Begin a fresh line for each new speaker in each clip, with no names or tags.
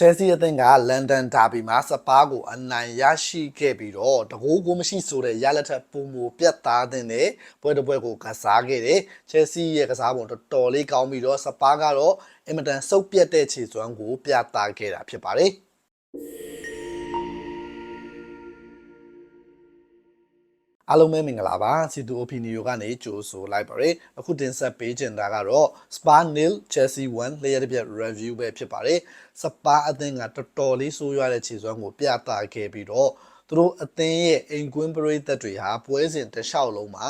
ချယ်ဆီအသင်းကလန်ဒန်ဒါဘီမှာစပါးကိုအနိုင်ရရှိခဲ့ပြီးတော့တကူကိုမရှိဆိုတဲ့ရလက်ထက်ပုံမူပြတ်သားတဲ့နဲ့ပွဲတစ်ပွဲကိုကစားခဲ့တယ်ချယ်ဆီရဲ့ကစားပုံတော်တော်လေးကောင်းပြီးတော့စပါးကတော့အင်မတန်စုပ်ပြတ်တဲ့ခြေစွမ်းကိုပြသခဲ့တာဖြစ်ပါတယ် အားလုံးပဲမင်္ဂလာပါစီတူ opinion ကနေကြိုဆိုလိုက်ပါရယ်အခုတင်ဆက်ပေးချင်တာကတော့ Spa nil Chelsea 1လျှက်တစ်ပြက် review ပဲဖြစ်ပါတယ်စပါအသင်းကတော်တော်လေးဆိုးရွားတဲ့ခြေစွမ်းကိုပြသခဲ့ပြီးတော့သူတို့အသင်းရဲ့အိမ်ကွင်းပရိသတ်တွေဟာပွဲစဉ်တစ်လျှောက်လုံးမှာ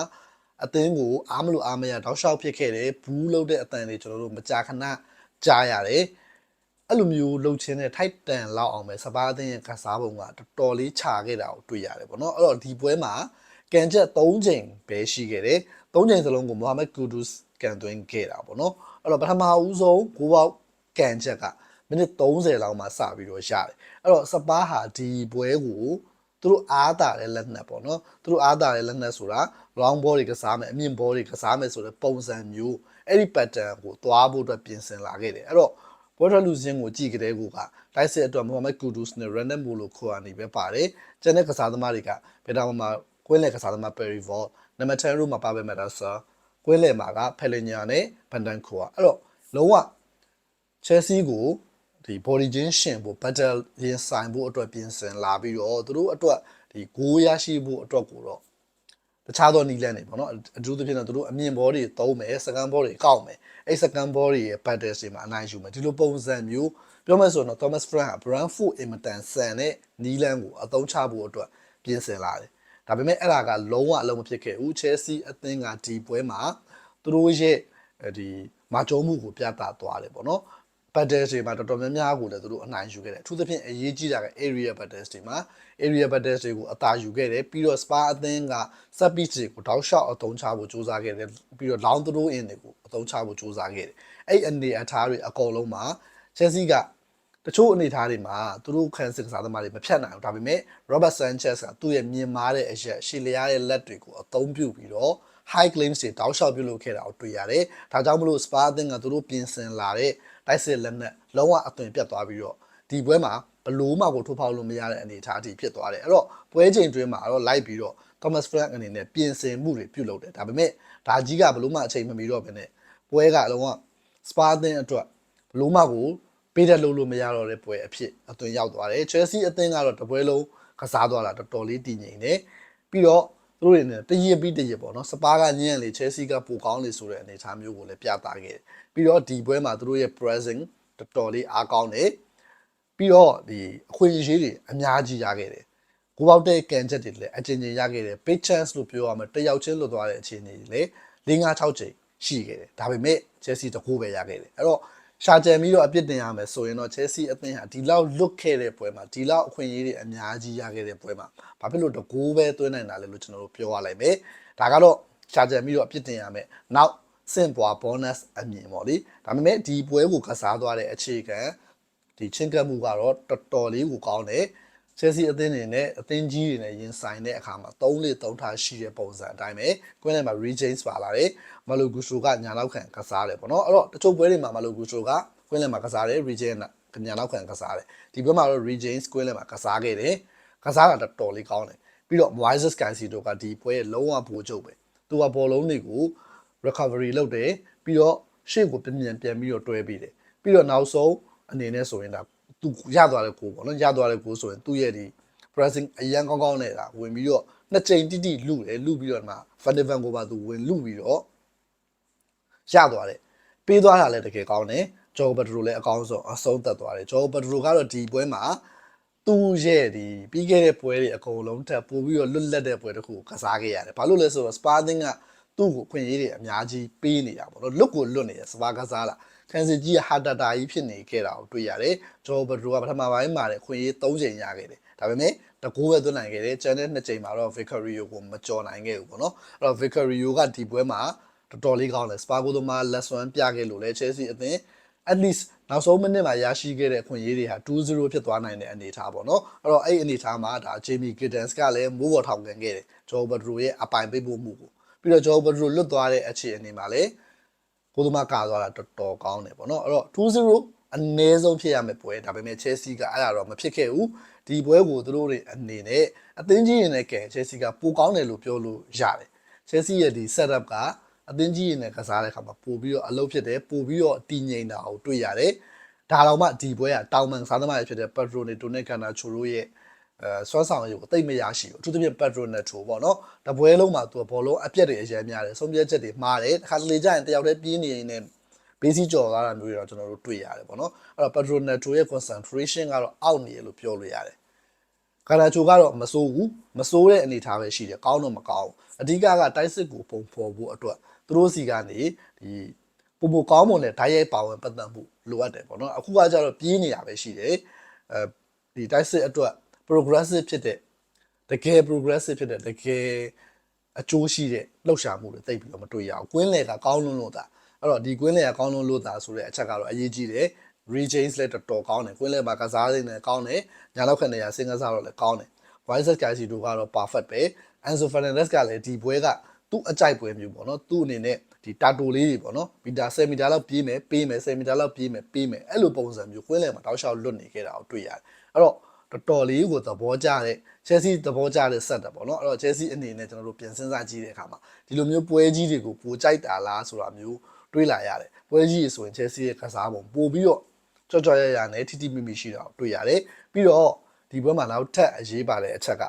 အသင်းကိုအားမလို့အားမရတောက်လျှောက်ဖြစ်ခဲ့တယ်ဘူးလုံးတဲ့အသံတွေကျွန်တော်တို့မကြာခဏကြားရတယ်အဲ့လိုမျိုးလှုပ်ချင်းတဲ့ထိုက်တန်လောက်အောင်ပဲစပါးအသင်းရဲ့ကစားပုံကတော်တော်လေးခြာခဲ့တာကိုတွေ့ရတယ်ပေါ့နော်အဲ့တော့ဒီပွဲမှာ ကန်ချက်3ချိန်ပဲရှိခဲ့တယ်3ချိန်စလုံးကိုမိုဟာမက်ကူဒူးစ်ကန်သွင်းခဲ့တာပေါ့နော်အဲ့တော့ပထမဦးဆုံးဂိုးပေါက်ကန်ချက်ကမိနစ်30လောက်မှစပြီးတော့ရတယ်အဲ့တော့စပါးဟာဒီပွဲကိုသူတို့အားတာတဲ့လက်နက်ပေါ့နော်သူတို့အားတာတဲ့လက်နက်ဆိုတာ long ball တွေကစားမယ်အမြင့် ball တွေကစားမယ်ဆိုတဲ့ပုံစံမျိုးအဲ့ဒီ pattern ကိုသွားဖို့အတွက်ပြင်ဆင်လာခဲ့တယ်အဲ့တော့ဘောထလူစင်းကိုကြည့်ကြတဲ့ကူကတိုက်စစ်အတွက်မိုဟာမက်ကူဒူးစ်နဲ့ရန်နက်မိုလိုခိုအာနေပဲပါတယ်ကျန်တဲ့ကစားသမားတွေကဘယ်တော့မှ ကွင်းလက်ကစားသမားပယ်ရီဗော့နံပါတ်10ရိုမှာပါပဲမတာဆာကွင်းလက်မှာကဖယ်လင်ညာနဲ့ဗန်ဒန်ခိုအာအဲ့တော့လုံးဝ Chelsea ကိုဒီ body ချင်းရှင်ဖို့ battle ရင်ဆိုင်ဖို့အတွက်ပြင်ဆင်လာပြီးတော့သူတို့အတွက်ဒီဂိုးရရှိဖို့အတွက်ကိုတော့တခြားသောနီလန်းတွေပေါ့နော်အထူးသဖြင့်တော့သူတို့အမြင့်ဘောတွေသုံးမယ်စကန်ဘောတွေကောက်မယ်အဲ့စကန်ဘောတွေရဲ့ battle တွေမှာအနိုင်ယူမယ်ဒီလိုပုံစံမျိုးပြောမယ်ဆိုတော့ Thomas Frank က Brentford အင်မတန်ဆန်တဲ့နီလန်းကိုအသုံးချဖို့အတွက်ပြင်ဆင်လာတယ် ဒါပေမဲ့အဲ့ဒါကလုံးဝအလုံးမဖြစ်ခဲ့ဘူး Chelsea အသင်းကဒီပွဲမှာသူတို့ရဲ့ဒီမာကျုံမှုကိုပြသသွားတယ်ပေါ့နော် battles တွေမှာတော်တော်များများကိုလည်းသူတို့အနိုင်ယူခဲ့တယ်အထူးသဖြင့်အရေးကြီးတာက area battles တွေမှာ area battles တွေကိုအသာယူခဲ့တယ်ပြီးတော့ spa အသင်းက set piece တွေကိုတောက်လျှောက်အသုံးချဖို့ကြိုးစားခဲ့တယ်ပြီးတော့ down throw in တွေကိုအသုံးချဖို့ကြိုးစားခဲ့တယ်အဲ့အနေအထားတွေအကုန်လုံးမှာ Chelsea က တချို့အနေအထားတွေမှာသူတို့ခံစစ်ကစားသမားတွေမဖြတ်နိုင်ဘူးဒါပေမဲ့ Robert Sanchez ကသူ့ရဲ့မြင်မာတဲ့အရက်ရှီလျားရဲ့လက်တွေကိုအသုံးပြုပြီးတော့ high claims တွေတောက်လျှောက်ပြုလုပ်ခဲ့တာကိုတွေ့ရတယ်။ဒါကြောင့်မလို့ Spa အသင်းကသူတို့ပြင်ဆင်လာတဲ့တိုက်စစ်လက်နက်လုံးဝအသွင်ပြတ်သွားပြီးတော့ဒီပွဲမှာဘလို့မှကိုထိုးဖောက်လို့မရတဲ့အနေအထားအထိဖြစ်သွားတယ်။အဲ့တော့ပွဲချိန်တွင်းမှာတော့လိုက်ပြီးတော့ Thomas Frank အနေနဲ့ပြင်ဆင်မှုတွေပြုလုပ်တယ်။ဒါပေမဲ့ဒါကြီးကဘလို့မှအချိန်မမီတော့ဘဲနဲ့ပွဲကအလုံးဝ Spa အသင်းအတွက်ဘလို့မှကို ပေးတဲ့လို့လို့မရတော့တဲ့ပွဲအဖြစ်အသွင်ရောက်သွားတယ်။ Chelsea အသင်းကတော့တပွဲလုံးကစားသွားတာတော်တော်လေးတည်ငြိမ်တယ်။ပြီးတော့သူတို့တွေနဲ့တရစ်ပြီးတရစ်ပေါ့နော်စပါးကညံ့လေ Chelsea ကပိုကောင်းလေဆိုတဲ့အနေအထားမျိုးကိုလည်းပြသခဲ့တယ်ပြီးတော့ဒီပွဲမှာသူတို့ရဲ့ pressing တော်တော်လေးအားကောင်းတယ်ပြီးတော့ဒီအခွင့်အရေးတွေအများကြီးရခဲ့တယ်ကိုပေါက်တဲ့ကန်ချက်တွေလည်းအချင်းချင်းရခဲ့တယ် big chance လို့ပြောရမယ်တယောက်ချင်းလွတ်သွားတဲ့အခြေအနေတွေလည်း၄၅6ချိန်ရှိခဲ့တယ်ဒါပေမဲ့ Chelsea တကူပဲရခဲ့တယ်အဲ့တော့ ရှာကြံပြီးတော့အပြစ်တင်ရမယ်ဆိုရင်တော့ Chelsea အသင်းဟာဒီလောက်လွတ်ခဲ့တဲ့ပွဲမှာဒီလောက်အခွင့်အရေးတွေအများကြီးရခဲ့တဲ့ပွဲမှာဘာဖြစ်လို့တကူပဲသွင်းနိုင်တာလဲလို့ကျွန်တော်တို့ပြောရလိုက်မယ်ဒါကတော့ရှာကြံပြီးတော့အပြစ်တင်ရမယ်နောက်စင့်ပွား bonus အမြင်ပေါ့လေဒါပေမဲ့ဒီပွဲကိုကစားသွားတဲ့အခြေခံဒီချင်းကပ်မှုကတော့တော်တော်လေးကိုကောင်းတယ် ချယ်ဆီအသင်းတွေနဲ့အသင်းကြီးတွေနဲ့ရင်ဆိုင်တဲ့အခါမှာ3လေး3ထားရှိတဲ့ပုံစံအတိုင်းပဲကွင်းထဲမှာ Rejames ပါလာတယ်မလိုဂူဆိုကညာနောက်ခံကစားတယ်ပေါ့နော်အဲ့တော့တချို့ပွဲတွေမှာမလိုဂူဆိုကကွင်းထဲမှာကစားတယ် Rejames ကညာနောက်ခံကစားတယ်ဒီပွဲမှာတော့ Rejames ကွင်းထဲမှာကစားခဲ့တယ်ကစားတာတော်တော်လေးကောင်းတယ်ပြီးတော့ Moises Caicedo ကဒီပွဲရဲ့လုံးဝပိုချုပ်ပဲသူကဘောလုံးတွေကို recovery လုပ်တယ်ပြီးတော့ရှေ့ကိုပြန်ပြန်ပြန်ပြီးတော့တွဲပြီးတယ်ပြီးတော့နောက်ဆုံးအနေနဲ့ဆိုရင်ဒါ သူရသွားတဲ့ကိုပေါ့နော်ရသွားတဲ့ကိုဆိုရင်သူ့ရဲ့ဒီ pressing အရန်ကောင်းကောင်းနဲ့ဒါဝင်ပြီးတော့နှစ်ချိန်တိတိလူတယ်လူပြီးတော့ဒီမှာ Van de Ven ကိုပါသူဝင်လူပြီးတော့ရသွားတယ်ပေးသွားတာလည်းတကယ်ကောင်းတယ်ဂျော်ဘတ်ဒရိုလည်းအကောင်းဆုံးအဆုံးသက်သွားတယ်ဂျော်ဘတ်ဒရိုကတော့ဒီပွဲမှာသူ့ရဲ့ဒီပြီးခဲ့တဲ့ပွဲတွေအကုန်လုံးထပ်ပို့ပြီးတော့လွတ်လပ်တဲ့ပွဲတစ်ခုကိုကစားခဲ့ရတယ်ဘာလို့လဲဆိုတော့ Sparting ကသူ့ကိုခွင့်ရေးတွေအများကြီးပေးနေတာပေါ့နော်လွတ်ကိုလွတ်နေတယ်စပါးကစားလာ ခန်းစီကြီးကဟာတတာကြီးဖြစ်နေခဲ့တာကိုတွေ့ရတယ်ဂျော်ဘဒရိုကပထမပိုင်းမှာလည်းခွင့်ရေး၃ချိန်ရခဲ့တယ်ဒါပေမဲ့တကူပဲသွင်းနိုင်ခဲ့တယ်ကျန်တဲ့၂ချိန်မှာတော့ Vicario ကိုမကြော်နိုင်ခဲ့ဘူးပေါ့နော်အဲ့တော့ Vicario ကဒီပွဲမှာတော်တော်လေးကောင်းတယ်စပါကိုသမားလက်စွမ်းပြခဲ့လို့လဲ Chelsea အသင်း at least နောက်ဆုံးမိနစ်မှာရရှိခဲ့တဲ့အခွင့်အရေးတွေဟာ2-0ဖြစ်သွားနိုင်တဲ့အနေအထားပေါ့နော်အဲ့တော့အဲ့အနေအထားမှာဒါ Jamie Giddens ကလည်းမိုးပေါ်ထောင်ကန်ခဲ့တယ်ဂျော်ဘဒရိုရဲ့အပိုင်ပေးဖို့မှုကိုပြီးတော့ဂျော်ဘဒရိုလွတ်သွားတဲ့အခြေအနေမှာလည်း ကိုသမားကာသွားတာတော်တော်ကောင်းတယ်ပေါ့နော်အဲ့တော့2-0အနည်းဆုံးဖြစ်ရမယ့်ပွဲဒါပေမဲ့ Chelsea ကအဲ့ဒါတော့မဖြစ်ခဲ့ဘူးဒီပွဲကိုသူတို့တွေအနေနဲ့အသင်းကြီးရင်နဲ့ကဲ Chelsea ကပိုကောင်းတယ်လို့ပြောလို့ရတယ် Chelsea ရဲ့ဒီ setup ကအသင်းကြီးရင်နဲ့ကစားတဲ့အခါမှာပို့ပြီးတော့အလုပ်ဖြစ်တယ်ပို့ပြီးတော့တည်ငြိမ်တာကိုတွေ့ရတယ်ဒါတော့မှဒီပွဲကတောင်ပန်စားသမားတွေဖြစ်တဲ့ Pedro Neto နဲ့ Garnacho တို့ရဲ့ အဲစွမ်းဆောင်ရည်ကိုတိတ်မရရှိဘူးအထူးသဖြင့် Pedro Neto ပေါ့နော်တပွဲလုံးမှာသူကဘောလုံးအပြက်တွေအရင်များတယ်ဆုံးဖြတ်ချက်တွေမှားတယ်တစ်ခါတလေကျရင်တယောက်တည်းပြင်းနေနေဘေးစီကြော်သွားတာမျိုးတွေတော့ကျွန်တော်တို့တွေ့ရတယ်ပေါ့နော်အဲ့တော့ Pedro Neto ရဲ့ concentration ကတော့အောက်နေရလို့ပြောလို့ရတယ်ကာနာချိုကတော့မစိုးဘူးမစိုးတဲ့အနေအထားပဲရှိတယ်ကောင်းတော့မကောင်းဘူးအဓိကကတိုက်စစ်ကိုပုံဖော်ဖို့အတွက်သူတို့စီကနေဒီပုံပုံကောင်းမွန်တဲ့ဓာတ်ရိုက်ပါဝင်ပတ်သက်မှုလိုအပ်တယ်ပေါ့နော်အခုကကျတော့ပြင်းနေတာပဲရှိတယ်အဲဒီတိုက်စစ်အတွက် progressive ဖြစ်တဲ့တကယ် progressive ဖြစ်တဲ့တကယ်အကျိုးရှိတဲ့လှုပ်ရှားမှုတွေသိပ်ပြီးတော့မတွေ့ရဘူး။ကွင်းလေကကောင်းလွန်းလို့သာအဲ့တော့ဒီကွင်းလေကကောင်းလွန်းလို့သာဆိုတဲ့အချက်ကတော့အရေးကြီးတယ်။ regains လည်းတော်တော်ကောင်းတယ်။ကွင်းလေမှာကစားစိမ့်လည်းကောင်းတယ်။ညာလောက်ခဏရစင်ကစားတော့လည်းကောင်းတယ်။ Vices Kaisi တို့ကတော့ perfect ပဲ။ Enzo Fernandez ကလည်းဒီပွဲကသူ့အကြိုက်ပွဲမျိုးပေါ့နော်။သူ့အနေနဲ့ဒီတာတိုလေးတွေပေါ့နော်။မီတာ10မီတာလောက်ပြေးမယ်ပေးမယ်10မီတာလောက်ပြေးမယ်ပေးမယ်အဲ့လိုပုံစံမျိုးကွင်းလေမှာတောက်လျှောက်လွတ်နေခဲ့တာကိုတွေ့ရတယ်။အဲ့တော့ တော်တော်လေးကိုသဘောကျတဲ့ Chelsea သဘောကျတဲ့ set တယ်ပေါ့နော်အဲ့တော့ Chelsea အနေနဲ့ကျွန်တော်တို့ပြန်စဉ်းစားကြည့်တဲ့အခါမှာဒီလိုမျိုးပွဲကြီးတွေကိုပိုကြိုက်တာလားဆိုတာမျိုးတွေးလာရတယ်ပွဲကြီးရေဆိုရင် Chelsea ရဲ့ကစားပုံပို့ပြီးတော့ကြော့ကြော့ရရနဲ့ထိထိမိမိရှိတာကိုတွေ့ရတယ်ပြီးတော့ဒီပွဲမှာနောက်ထပ်အရေးပါတဲ့အချက်က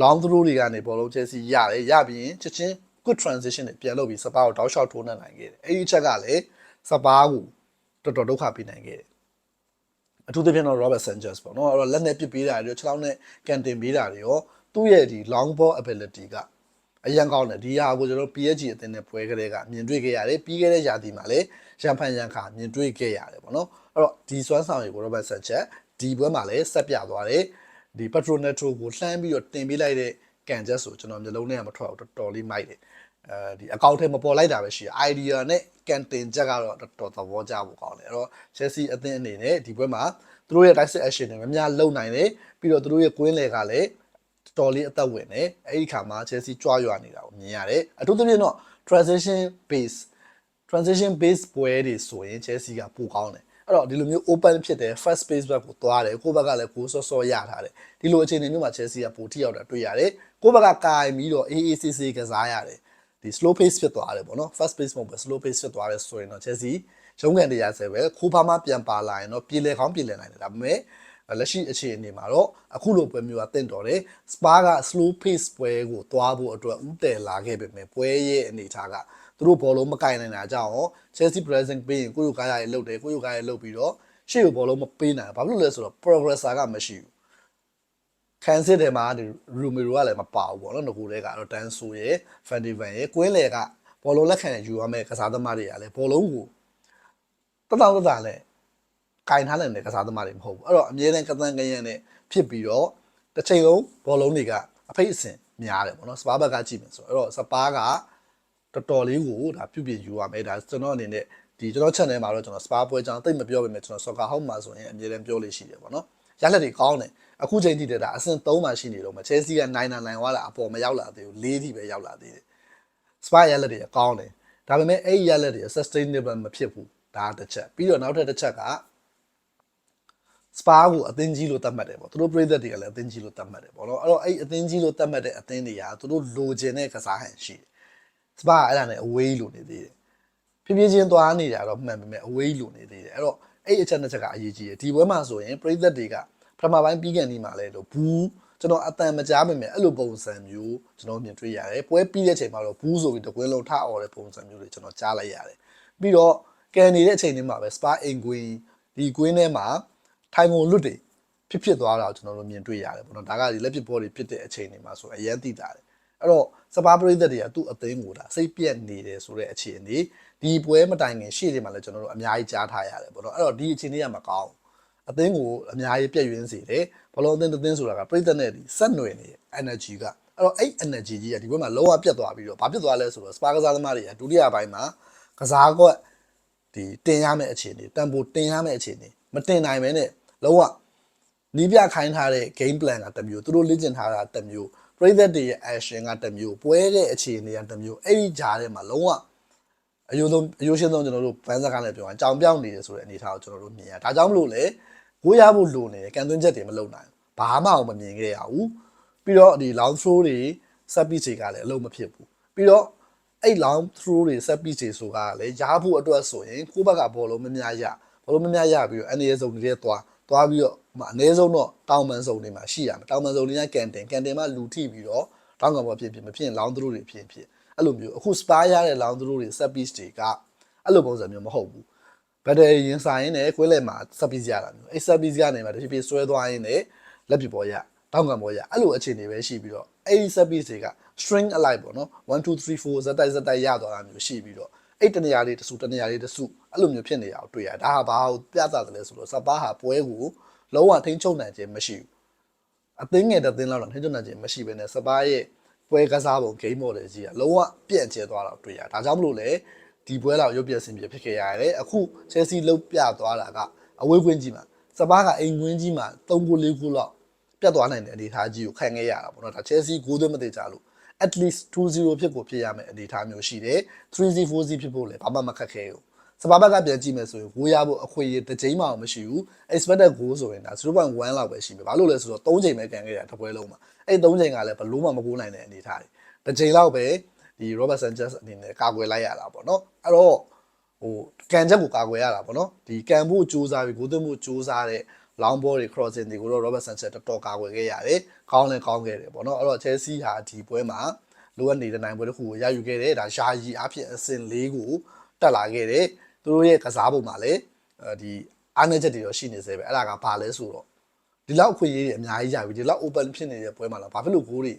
long throw တွေကနေဘောလုံး Chelsea ရတယ်ရပြီးရင်ချက်ချင်း good transition တွေပြန်လုပ်ပြီးစပါးကိုတောက်လျှောက်ထိုးနှံနိုင်ခဲ့တယ်အဲ့ဒီအချက်ကလည်းစပါးကိုတော်တော်ဒုက္ခပေးနိုင်ခဲ့တယ် အထူးသဖြင့်တော့ Robert Sanchez ပေါ့နော်အဲ့တော့လက်နဲ့ပစ်ပေးတာတွေ6လောက်နဲ့ကန်တင်ပေးတာတွေရောသူ့ရဲ့ဒီ long ball ability ကအရန်ကောင်းတယ်ဒီဟာကိုကျွန်တော် PSG အသင်းနဲ့ပွဲကလေးကမြင်တွေ့ခဲ့ရတယ်ပြီးခဲ့တဲ့ရာသီမှာလည်းရန်ဖန်ရန်ခါမြင်တွေ့ခဲ့ရတယ်ပေါ့နော်အဲ့တော့ဒီစွမ်းဆောင်ရည်ကို Robert Sanchez ဒီပွဲမှာလည်းဆက်ပြသွားတယ်ဒီ Petronetro ကိုလှမ်းပြီးတော့တင်ပေးလိုက်တဲ့ကန်ချက်ဆိုကျွန်တော်မျိုးလုံးနဲ့မထွက်ဘူးတော်တော်လေးမိုက်တယ် အဲဒီအကောင့်ထဲမပေါ်လိုက်တာပဲရှိတယ် idea နဲ့ကန်တင်ချက်ကတော့တော်တော်သဘောကျဖို့ကောင်းတယ်အဲ့တော့ Chelsea အသင်းအနေနဲ့ဒီပွဲမှာသူတို့ရဲ့ direct action တွေများများလုံနိုင်တယ်ပြီးတော့သူတို့ရဲ့ကွင်းလေကလည်းတော်လေးအသက်ဝင်တယ်အဲ့ဒီခါမှာ Chelsea ကြွားရွာနေတာကိုမြင်ရတယ်အထူးသဖြင့်တော့ transition base transition base ပွဲတွေဆိုရင် Chelsea ကပိုကောင်းတယ်အဲ့တော့ဒီလိုမျိုး open ဖြစ်တယ် first space back ကိုသွားတယ်ကိုယ့်ဘက်ကလည်းကိုယ်စောစောရထားတယ်ဒီလိုအခြေအနေမျိုးမှာ Chelsea ကပိုထိရောက်တာတွေ့ရတယ်ကိုယ့်ဘက်ကကာယပြီးတော့ AACC ကစားရတယ် ဒီ slow pace ဖြစ်သွားတယ်ပေါ့နော် first pace မဟုတ်ဘူး slow pace ဖြစ်သွားတယ်ဆိုရင်တော့ Chelsea ရုံးကန်တရားဆဲပဲခိုးဖားမှပြန်ပါလာရင်တော့ပြေလဲကောင်းပြေလဲနိုင်တယ်ဒါပေမဲ့လက်ရှိအခြေအနေမှာတော့အခုလိုပွဲမျိုးကတင့်တော်တယ်စပါးက slow pace ပွဲကိုသွားဖို့အတွက်ဥတည်လာခဲ့ပေမဲ့ပွဲရဲ့အနေအထားကသူတို့ဘောလုံးမကင်နိုင်တာကြောင့် Chelsea pressing ပေးရင်ကိုယ့်ကိုကားရရေးလုပ်တယ်ကိုယ့်ကိုကားရရေးလုပ်ပြီးတော့ရှေ့ကိုဘောလုံးမပေးနိုင်ဘာဖြစ်လို့လဲဆိုတော့ progressor ကမရှိဘူး ခံစစ်တယ်မှာဒီရူမီရိုကလည်းမပါဘူးပေါ့နော်ငကိုတဲကတော့တန်းဆိုရယ်ဖန်ဒီဗန်ရယ်ကွင်းလေကဘောလုံးလက်ခံယူရမယ့်ကစားသမားတွေကလည်းဘောလုံးကိုတတောက်တတာနဲ့ကင်ထားနိုင်တဲ့ကစားသမားတွေမဟုတ်ဘူးအဲ့တော့အမြဲတမ်းကသန်းကရန်နဲ့ဖြစ်ပြီးတော့တစ်ချိန်လုံးဘောလုံးတွေကအဖိတ်အစင်များတယ်ပေါ့နော်စပါးဘက်ကကြည့်မယ်ဆိုတော့အဲ့တော့စပါးကတော်တော်လေးကိုဒါပြုပြင်ယူရမယ်ဒါကျွန်တော်အနေနဲ့ဒီကျွန်တော် channel မှာတော့ကျွန်တော်စပါးပွဲကြောင်းတိတ်မပြောပေမဲ့ကျွန်တော် soccer home မှာဆိုရင်အမြဲတမ်းပြောလို့ရှိတယ်ပေါ့နော်ရလက်တွေကောင်းတယ် အခုချိန်ထိတည်းဒါအဆင့်3မှာရှိနေတော့မှ Chelsea ကနိုင်နိုင်နိုင်သွားတာအပေါ်မရောက်လာသေးဘူး၄ထိပဲရောက်လာသေးတယ်စပါးရလက်တွေကောင်းတယ်ဒါပေမဲ့အဲ့ဒီရလက်တွေ sustainable မဖြစ်ဘူးဒါတစ်ချက်ပြီးတော့နောက်ထပ်တစ်ချက်ကစပါးကိုအသင်းကြီးလို့သတ်မှတ်တယ်ပေါ့သူတို့ပြည်သက်တွေကလည်းအသင်းကြီးလို့သတ်မှတ်တယ်ပေါ့နော်အဲ့တော့အဲ့အသင်းကြီးလို့သတ်မှတ်တဲ့အသင်းတွေကသူတို့လိုချင်တဲ့ကစားဟန်ရှိတယ်စပါးကအဲ့ဒါနဲ့အဝေးလိုနေသေးတယ်ဖြည်းဖြည်းချင်းသွားနေတာတော့မှန်ပေမဲ့အဝေးလိုနေသေးတယ်အဲ့တော့အဲ့အချက်နှစ်ချက်ကအရေးကြီးတယ်ဒီပွဲမှာဆိုရင်ပြည်သက်တွေက ပထမပိုင်းပြီးကန်ဒီမှာလဲလို့ဘူးကျွန်တော်အတန်မကြားပေမဲ့အဲ့လိုပုံစံမျိုးကျွန်တော်မြင်တွေ့ရတယ်ပွဲပြီးတဲ့ချိန်မှာတော့ဘူးဆိုပြီးတကွင်းလုံးထအော်တဲ့ပုံစံမျိုးတွေကျွန်တော်ကြားလိုက်ရတယ်ပြီးတော့ကန်နေတဲ့အချိန်လေးမှာပဲစပါအင်ကွင်းဒီကွင်းထဲမှာထိုင်မုံလွတ်တွေဖြစ်ဖြစ်သွားတာကိုကျွန်တော်တို့မြင်တွေ့ရတယ်ပေါ့နော်ဒါကဒီလက်ပစ်ဘောတွေဖြစ်တဲ့အချိန်တွေမှာဆိုအရင်သိတာတယ်အဲ့တော့စပါပရိသတ်တွေကသူ့အသိကိုဒါစိတ်ပြက်နေတယ်ဆိုတဲ့အခြေအနေဒီပွဲမတိုင်ခင်ရှေ့တွေမှာလည်းကျွန်တော်တို့အများကြီးကြားထားရတယ်ပေါ့နော်အဲ့တော့ဒီအခြေအနေကမကောင်း အသင်းကိုအများကြီးပြည့်ရင်းစေတယ်ဘလုံးအသင်းတစ်သင်းဆိုတာကပရိသတ်နဲ့ဒီဆက်နွယ်နေ energy ကအဲ့တော့အဲ့ energy ကြီးကဒီဘက်မှာလုံးဝပြတ်သွားပြီးတော့ဘာဖြစ်သွားလဲဆိုတော့စပါကစားသမားတွေကဒုတိယပိုင်းမှာကစားကွက်ဒီတင်ရမယ့်အခြေအနေတန်ဖိုးတင်ရမယ့်အခြေအနေမတင်နိုင်မဲနဲ့လုံးဝနီးပြခိုင်းထားတဲ့ game plan ကတစ်မျိုးသူတို့လေ့ကျင့်ထားတာတစ်မျိုးပရိသတ်တွေရဲ့ action ကတစ်မျိုးပွဲတဲ့အခြေအနေကတစ်မျိုးအဲ့ဒီကြားထဲမှာလုံးဝအယိုးဆုံးအယိုးရှင်းဆုံးကျွန်တော်တို့ဘန်းစကားနဲ့ပြောရင်ကြောင်ပြောင်းနေတယ်ဆိုတဲ့အနေအထားကိုကျွန်တော်တို့မြင်ရဒါကြောင့်မလို့လေ ကိုးရဖို့လိုနေတယ်ကန်သွင်းချက်တွေမလုပ်နိုင်ဘူးဘာမှအောင်မမြင်ခဲ့ရဘူးပြီးတော့ဒီ long throw တွေ set piece တွေကလည်းအလုံးမဖြစ်ဘူးပြီးတော့အဲ့ long throw တွေ set piece တွေဆိုတာကလည်းရားဖို့အတွက်ဆိုရင်ကိုယ့်ဘက်ကဘောလုံးမများရဘောလုံးမများရပြီးတော့အနေရဆုံးတွေသွားသွားပြီးတော့အနည်းဆုံးတော့တောင်ပန်စုံတွေမှာရှိရမယ်တောင်ပန်စုံတွေကကန်တင်ကန်တင်မှာလူထိပြီးတော့တောင်ကဘောဖြစ်ဖြစ်မဖြစ်လောင်းသရိုးတွေဖြစ်ဖြစ်အဲ့လိုမျိုးအခု spa ရတဲ့လောင်းသရိုးတွေ set piece တွေကအဲ့လိုပုံစံမျိုးမဟုတ်ဘူး ဘက်တရီရင်ဆိုင်နဲ့ခွဲလဲမှာ set piece ရတာမျိုးအဲ့ set piece ကနေမှာတဖြည်းဖြည်းဆွဲသွားရင်းနဲ့လက်ပြပေါ်ရတောင်ကဘောရအဲ့လိုအခြေအနေပဲရှိပြီးတော့အဲ့ဒီ set piece တွေက string alike ပေါ့နော်1 2 3 4ဇက်တိုက်ဇက်တိုက်ရသွားတာမျိုးရှိပြီးတော့အဲ့တနေရာလေးတစ်စုတနေရာလေးတစ်စုအဲ့လိုမျိုးဖြစ်နေရအောင်တွေ့ရဒါဟာဘာကိုပြသတယ်လဲဆိုတော့စပါးဟာပွဲကိုလုံးဝထိန်းချုပ်နိုင်ခြင်းမရှိဘူးအသိငယ်တဲ့သင်းလောက်တော့ထိန်းချုပ်နိုင်ခြင်းမရှိဘဲနဲ့စပါးရဲ့ပွဲကစားပုံ game model ကြီးကလုံးဝပြန့်ကျဲသွားတာတွေ့ရဒါကြောင့်မလို့လေ ဒီပွဲလောက်ရုပ်ပြဆင်ပြဖြစ်ခဲ့ရတယ်အခု Chelsea လုတ်ပြသွားတာကအဝေးကွင်းကြီးမှာစပါးကအိမ်ကွင်းကြီးမှာ3ဂိုး4ဂိုးလောက်ပြတ်သွားနိုင်တဲ့အနေအထားကြီးကိုခံခဲ့ရတာပေါ့နော်ဒါ Chelsea ဂိုးသွင်းမသေးကြလို့ at least 2-0ဖြစ်ကိုဖြစ်ရမယ်အနေအထားမျိုးရှိတယ်3-0 4-0ဖြစ်ဖို့လည်းဘာမှမခက်ခဲဘူးစပါးဘက်ကပြန်ကြည့်မယ်ဆိုရင်ဂိုးရဖို့အခွင့်အရေးတစ်ချိန်မှမရှိဘူး expected goal ဆိုရင်ဒါ0.1လောက်ပဲရှိမယ်ဘာလို့လဲဆိုတော့3ချိန်ပဲကန်ခဲ့တာတစ်ပွဲလုံးမှာအဲ့3ချိန်ကလည်းဘလို့မှမကိုးနိုင်တဲ့အနေအထားတွေတစ်ချိန်လောက်ပဲ ဒီ Robert Sanchez အနေနဲ့ကာကွယ်လိုက်ရတာပေါ့နော်အဲ့တော့ဟိုကန်ချက်ကိုကာကွယ်ရတာပေါ့နော်ဒီကန်ဖို့စူးစမ်းပြီးဂိုးသွင်းဖို့စူးစမ်းတဲ့ long ball တွေ crossing တွေကိုတော့ Robert Sanchez တော်တော်ကာကွယ်ခဲ့ရတယ်။ကောင်းလည်းကောင်းခဲ့တယ်ပေါ့နော်။အဲ့တော့ Chelsea ဟာဒီပွဲမှာလိုအပ်နေတဲ့နိုင်ပွဲတစ်ခုကိုရယူခဲ့တယ်။ဒါယာယီအဖြစ်အဆင့်၄ကိုတက်လာခဲ့တယ်။သူတို့ရဲ့ကစားပုံမှာလည်းအဲဒီအားနည်းချက်တွေတော့ရှိနေသေးပဲ။အဲ့ဒါကဘာလဲဆိုတော့ဒီလောက်အခွင့်အရေးတွေအများကြီးရပြီဒီလောက် open ဖြစ်နေတဲ့ပွဲမှာလားဘာဖြစ်လို့ဂိုးတွေ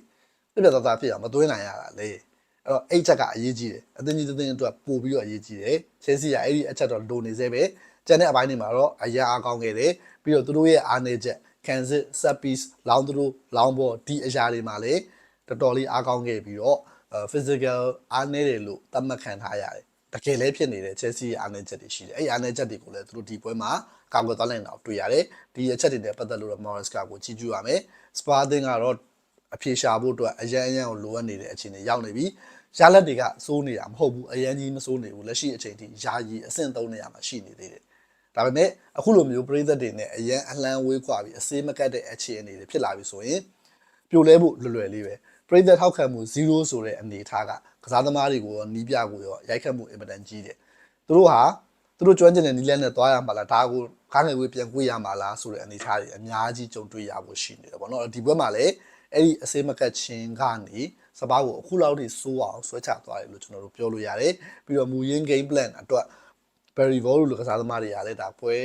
ပြပြသားသားဖြစ်အောင်မသွင်းနိုင်ရတာလဲ။ အဲ့တော့အဲ့ချက်ကအရေးကြီးတယ်။အသင်းကြီးတစ်သင်းအတွက်ပို့ပြီးတော့အရေးကြီးတယ်။ Chelsea ကအဲ့ဒီအချက်တော့လိုနေသေးပဲ။ကျန်တဲ့အပိုင်းတွေမှာတော့အရာအားကောင်းခဲ့တယ်။ပြီးတော့သူတို့ရဲ့အားနည်းချက်ကန်စစ်ဆက်ပီးလောင်းသူတို့လောင်းဘောဒီအရာတွေမှာလည်းတော်တော်လေးအားကောင်းခဲ့ပြီးတော့ physical အားနည်းတယ်လို့သတ်မှတ်ခံထားရတယ်တကယ်လည်းဖြစ်နေတဲ့ Chelsea ရဲ့အားနည်းချက်တွေရှိတယ်အဲ့ဒီအားနည်းချက်တွေကိုလည်းသူတို့ဒီပွဲမှာကာကွယ်သွားနိုင်တာတွေ့ရတယ်ဒီအချက်တွေနဲ့ပတ်သက်လို့တော့ Morris ကကိုကြီးကျူးရမယ် Spa သင်းကတော့ အဖြေရှာဖို့အတွက်အရန်အရန်ကိုလိုအပ်နေတဲ့အခြေအနေရောက်နေပြီရလက်တွေကစိုးနေတာမဟုတ်ဘူးအရန်ကြီးမစိုးနေဘူးလက်ရှိအချိန်ထိယာယီအဆင့်သုံးနေရမှာရှိနေသေးတယ်ဒါပေမဲ့အခုလိုမျိုးပြည်သက်တွေနဲ့အရန်အလန်းဝေးခွာပြီးအစေးမကတ်တဲ့အခြေအနေတွေဖြစ်လာပြီဆိုရင်ပြိုလဲဖို့လွယ်လွယ်လေးပဲပြည်သက်ထောက်ခံမှု0ဆိုတဲ့အနေအထားကကစားသမားတွေကိုရောနီးပြကိုရောရိုက်ခတ်မှုအင်မတန်ကြီးတယ်သူတို့ဟာသူတို့ကျွမ်းကျင်တဲ့နီးလန်းနဲ့သွားရမှာလားဒါကိုကားငယ်ဝေးပြန်ကွေးရမှာလားဆိုတဲ့အနေအထားတွေအများကြီးကြုံတွေ့ရဖို့ရှိနေတယ်ပေါ့နော်ဒီဘက်မှာလည်း အဲ့ဒီအစေးမကတ်ခြင်းကနေစပားကိုအခုလောက်ထိစိုးအောင်ဆွဲချသွားတယ်လို့ကျွန်တော်တို့ပြောလို့ရတယ်ပြီးတော့မူရင်း game plan အတွက် Barry Vol လို့ကစားသမားတွေကလည်းဒါပွဲ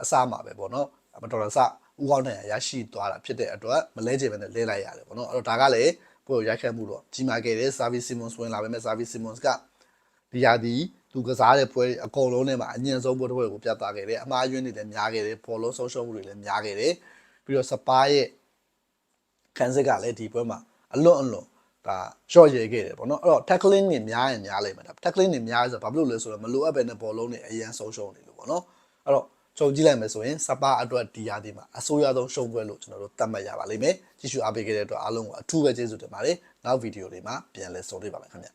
အစမှာပဲပေါ့နော်မတော်တဆဥကောင်းတဲ့ရရှိသွားတာဖြစ်တဲ့အတွက်မလဲချေပဲနဲ့လဲလိုက်ရတယ်ပေါ့နော်အဲ့တော့ဒါကလည်းပွဲကိုရိုက်ခတ်မှုတော့ကြီးမားခဲ့တယ် Service Simmons ဝင်လာပေမဲ့ Service Simmons ကဒီရာဒီသူကစားတဲ့ပွဲအကုန်လုံးနဲ့မှာအညံဆုံးပွဲတစ်ပွဲကိုပြတ်သွားခဲ့တယ်အမှားယွင်းတွေလည်းများခဲ့တယ်ဘောလုံးဆုံးရှုံးမှုတွေလည်းများခဲ့တယ်ပြီးတော့စပါးရဲ့ ခံစစ်ကလည်းဒီပွဲမှာအလွန်အလွန်ဒါ short ရဲခဲ့တယ်ပေါ့နော်အဲ့တော့ tackling တွေများရင်များလိမ့်မယ်ဒါ tackling တွေများဆိုတော့ဘာဖြစ်လို့လဲဆိုတော့မလိုအပ်ပဲနဲ့ဘောလုံးတွေအရန်ဆုံးရှုံးနေလို့ပေါ့နော်အဲ့တော့ကြုံကြည့်လိုက်မယ်ဆိုရင်စပါအတွက်ဒီရာဒီမှာအဆိုးရဆုံးရှုံးပွဲလို့ကျွန်တော်တို့သတ်မှတ်ရပါလိမ့်မယ်ကြည့်ရှုအားပေးခဲ့တဲ့အတွက်အားလုံးကိုအထူးပဲကျေးဇူးတင်ပါတယ်နောက်ဗီဒီယိုတွေမှာပြန်လည်ဆုံတွေ့ပါမယ်ခင်ဗျ